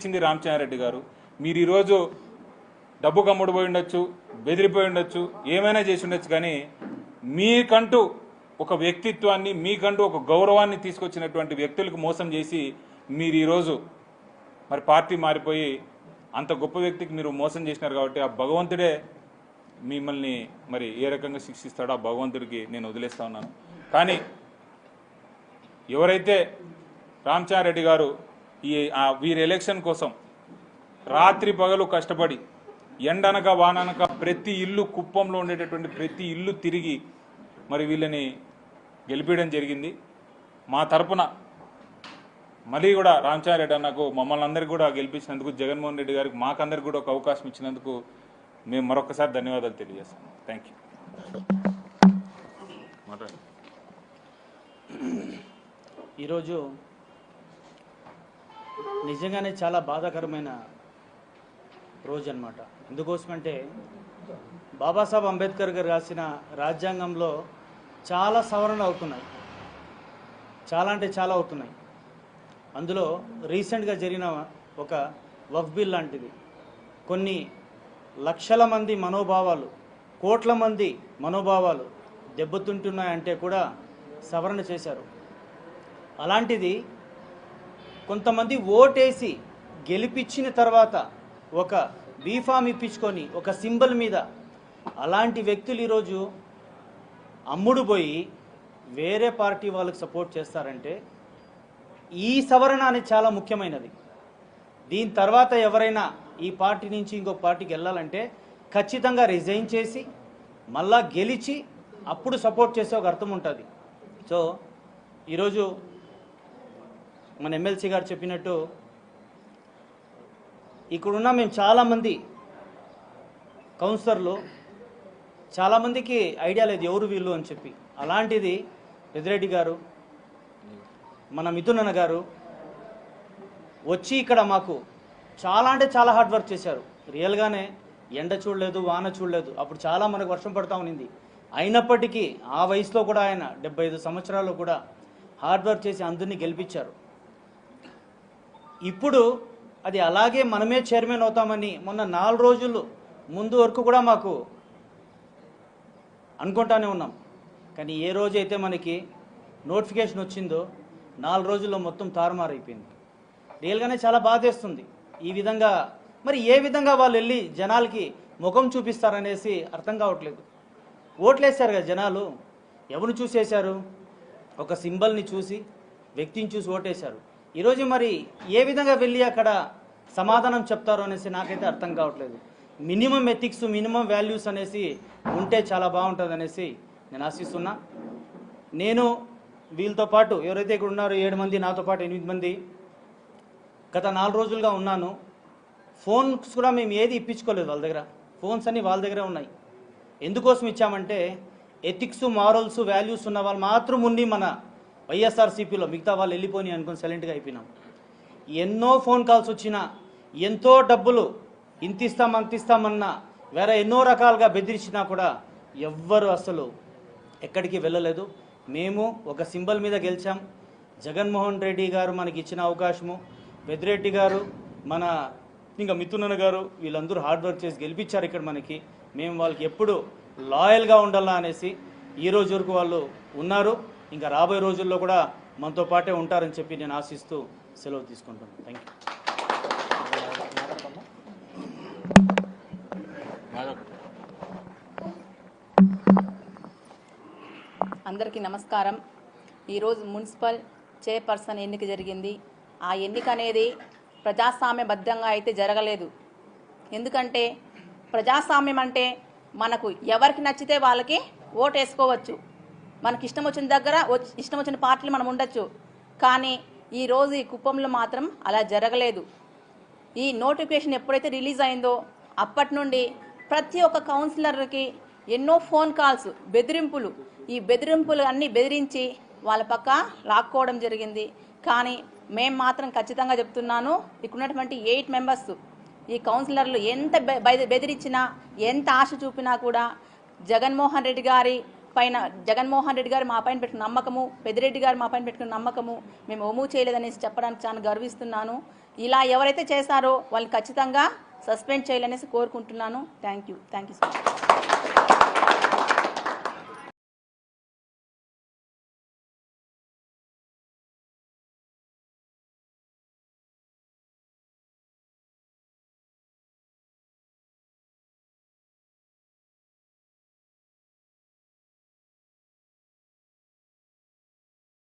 ఇచ్చింది రామచంద్రారెడ్డి గారు. మీరు ఈరోజు డబ్బు కమ్ముడు పోయి ఉండొచ్చు బెదిరిపోయి ఉండొచ్చు ఏమైనా చేసి ఉండొచ్చు కానీ మీకంటూ ఒక వ్యక్తిత్వాన్ని మీకంటూ ఒక గౌరవాన్ని తీసుకొచ్చినటువంటి వ్యక్తులకు మోసం చేసి మీరు ఈరోజు మరి పార్టీ మారిపోయి అంత గొప్ప వ్యక్తికి మీరు మోసం చేసినారు కాబట్టి ఆ భగవంతుడే మిమ్మల్ని మరి ఏ రకంగా శిక్షిస్తాడో ఆ భగవంతుడికి నేను వదిలేస్తా ఉన్నాను. కానీ ఎవరైతే రామచారెడ్డి గారు ఈ వీరి ఎలక్షన్ కోసం రాత్రి పగలు కష్టపడి ఎండనక వాననక ప్రతి ఇల్లు కుప్పంలో ఉండేటటువంటి ప్రతి ఇల్లు తిరిగి మరి వీళ్ళని గెలిపించడం జరిగింది. మా తరపున మళ్ళీ కూడా రామచారెడ్డి అన్నకు మమ్మల్ని అందరికీ కూడా గెలిపించినందుకు జగన్మోహన్ రెడ్డి గారికి మాకందరికి కూడా ఒక అవకాశం ఇచ్చినందుకు మేము మరొకసారి ధన్యవాదాలు తెలియజేస్తాం. థ్యాంక్ యూ ఈరోజు నిజంగానే చాలా బాధాకరమైన రోజు అన్నమాట. ఎందుకోసమంటే బాబాసాహెబ్ అంబేద్కర్ గారు రాసిన రాజ్యాంగంలో చాలా సవరణ అవుతున్నాయి. చాలా అంటే చాలా అవుతున్నాయి. అందులో రీసెంట్గా జరిగిన ఒక వఫ్ బిల్ లాంటిది. కొన్ని లక్షల మంది మనోభావాలు కోట్ల మంది మనోభావాలు దెబ్బతింటున్నాయంటే కూడా సవరణ చేశారు. అలాంటిది కొంతమంది ఓటేసి గెలిపించిన తర్వాత ఒక బీఫామ్ ఇప్పించుకొని ఒక సింబల్ మీద అలాంటి వ్యక్తులు ఈరోజు అమ్ముడు పోయి వేరే పార్టీ వాళ్ళకి సపోర్ట్ చేస్తారంటే ఈ సవరణ అనేది చాలా ముఖ్యమైనది. దీని తర్వాత ఎవరైనా ఈ పార్టీ నుంచి ఇంకో పార్టీకి వెళ్ళాలంటే ఖచ్చితంగా రిజైన్ చేసి మళ్ళా గెలిచి అప్పుడు సపోర్ట్ చేసే ఒక అర్థం ఉంటుంది. సో ఈరోజు మన ఎమ్మెల్సీ గారు చెప్పినట్టు ఇక్కడున్న మేము చాలామంది కౌన్సిలర్లు చాలామందికి ఐడియా లేదు ఎవరు వీళ్ళు అని చెప్పి. అలాంటిది పెద్దిరెడ్డి గారు మన మిథునన్న గారు వచ్చి ఇక్కడ మాకు చాలా అంటే చాలా హార్డ్ వర్క్ చేశారు. రియల్గానే ఎండ చూడలేదు వాన చూడలేదు. అప్పుడు చాలా మనకు వర్షం పడతా ఉన్నింది. అయినప్పటికీ ఆ వయసులో కూడా ఆయన డెబ్బై ఐదు సంవత్సరాల్లో కూడా హార్డ్ వర్క్ చేసి అందరినీ గెలిపించారు. ఇప్పుడు అది అలాగే మనమే చైర్మన్ అవుతామని మొన్న నాలుగు రోజులు ముందు వరకు కూడా మాకు అనుకుంటానే ఉన్నాం. కానీ ఏ రోజైతే మనకి నోటిఫికేషన్ వచ్చిందో నాలుగు రోజుల్లో మొత్తం తారుమారైపోయింది. రియల్గానే చాలా బాధేస్తుంది. ఈ విధంగా మరి ఏ విధంగా వాళ్ళు వెళ్ళి జనాలకి ముఖం చూపిస్తారనేసి అర్థం కావట్లేదు. ఓట్లేశారు కదా జనాలు. ఎవరు చూసేశారు? ఒక సింబల్ని చూసి వ్యక్తిని చూసి ఓటేశారు. ఈరోజు మరి ఏ విధంగా వెళ్ళి అక్కడ సమాధానం చెప్తారో అనేసి నాకైతే అర్థం కావట్లేదు. మినిమం ఎథిక్స్ మినిమం వాల్యూస్ అనేసి ఉంటే చాలా బాగుంటుంది అనేసి నేను ఆశిస్తున్నా. నేను వీళ్ళతో పాటు ఎవరైతే ఇక్కడ ఉన్నారో ఏడు మంది నాతో పాటు ఎనిమిది మంది గత నాలుగు రోజులుగా ఉన్నాను. ఫోన్స్ కూడా మేము ఏది ఇప్పించుకోలేదు వాళ్ళ దగ్గర. ఫోన్స్ అన్నీ వాళ్ళ దగ్గరే ఉన్నాయి. ఎందుకోసం ఇచ్చామంటే ఎథిక్స్ మారల్స్ వాల్యూస్ ఉన్న వాళ్ళు మాత్రం ఉండి మన వైఎస్ఆర్సీపీలో మిగతా వాళ్ళు వెళ్ళిపోని అనుకుని సైలెంట్గా అయిపోయినాం. ఎన్నో ఫోన్ కాల్స్ వచ్చినా ఎంతో డబ్బులు ఇంత ఇస్తాం అంత ఇస్తామన్నా వేరే ఎన్నో రకాలుగా బెదిరించినా కూడా ఎవ్వరు అసలు ఎక్కడికి వెళ్ళలేదు. మేము ఒక సింబల్ మీద గెలిచాం. జగన్మోహన్ రెడ్డి గారు మనకి ఇచ్చిన అవకాశము. పెద్దిరెడ్డి గారు మన ఇంకా మిథునన్న గారు వీళ్ళందరూ హార్డ్ వర్క్ చేసి గెలిపించారు ఇక్కడ మనకి. మేము వాళ్ళకి ఎప్పుడు లాయల్గా ఉండాలా అనేసి ఈ రోజు వరకు వాళ్ళు ఉన్నారు. ఇంకా రాబోయే రోజుల్లో కూడా మనతో పాటే ఉంటారని చెప్పి నేను ఆశిస్తూ సెలవు తీసుకుంటాను థ్యాంక్ యూ అందరికీ నమస్కారం. ఈరోజు మున్సిపల్ చైర్పర్సన్ ఎన్నిక జరిగింది. ఆ ఎన్నిక అనేది ప్రజాస్వామ్యబద్ధంగా అయితే జరగలేదు. ఎందుకంటే ప్రజాస్వామ్యం అంటే మనకు ఎవరికి నచ్చితే వాళ్ళకి ఓటు వేసుకోవచ్చు. మనకి ఇష్టం వచ్చిన దగ్గర వచ్చి- ఇష్టం వచ్చిన పార్టీలు మనం ఉండొచ్చు. కానీ ఈరోజు ఈ కుప్పంలో మాత్రం అలా జరగలేదు. ఈ నోటిఫికేషన్ ఎప్పుడైతే రిలీజ్ అయిందో అప్పటి నుండి ప్రతి ఒక్క కౌన్సిలర్కి ఎన్నో ఫోన్ కాల్స్ బెదిరింపులు. ఈ బెదిరింపులు అన్నీ బెదిరించి వాళ్ళ పక్క లాక్కోవడం జరిగింది. కానీ మేము మాత్రం ఖచ్చితంగా చెప్తున్నాను ఇక్కడున్నటువంటి ఎయిట్ మెంబర్స్ ఈ కౌన్సిలర్లు ఎంత బె- బెదిరించినా ఎంత ఆశ చూపినా కూడా జగన్మోహన్ రెడ్డి గారి పైన జగన్మోహన్ రెడ్డి గారు మా పైన పెట్టుకున్న నమ్మకము పెద్దిరెడ్డి గారు మా పైన పెట్టుకున్న నమ్మకము మేము ఒము చేయలేదనేసి చెప్పడానికి చాలా గర్విస్తున్నాను. ఇలా ఎవరైతే చేశారో వాళ్ళని ఖచ్చితంగా సస్పెండ్ చేయాలనేసి కోరుకుంటున్నాను. Thank you. Thank you so much.